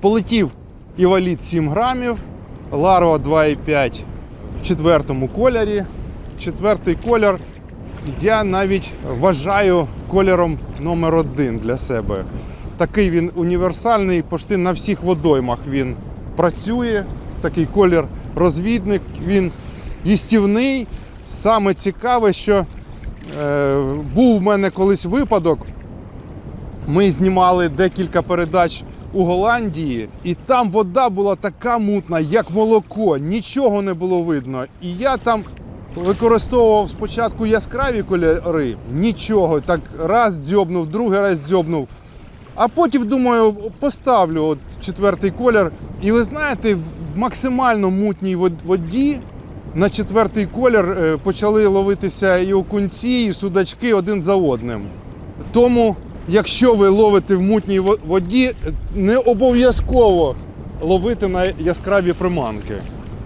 Полетів Іваліт 7 грамів, Ларва 2,5 в четвертому кольорі. Четвертий колір я навіть вважаю кольором номер один для себе. Такий він універсальний, почти на всіх водоймах він працює. Такий колір розвідник, він їстівний. Саме цікаве, що е, був в мене колись випадок. Ми знімали декілька передач у Голландії, і там вода була така мутна, як молоко, нічого не було видно. І я там використовував спочатку яскраві кольори, нічого. Так раз дзьобнув, другий раз дзьобнув. А потім думаю, поставлю от четвертий колір. І ви знаєте, в максимально мутній воді на четвертий колір е, почали ловитися і окунці, і судачки один за одним. Тому, якщо ви ловите в мутній воді, не обов'язково ловити на яскраві приманки.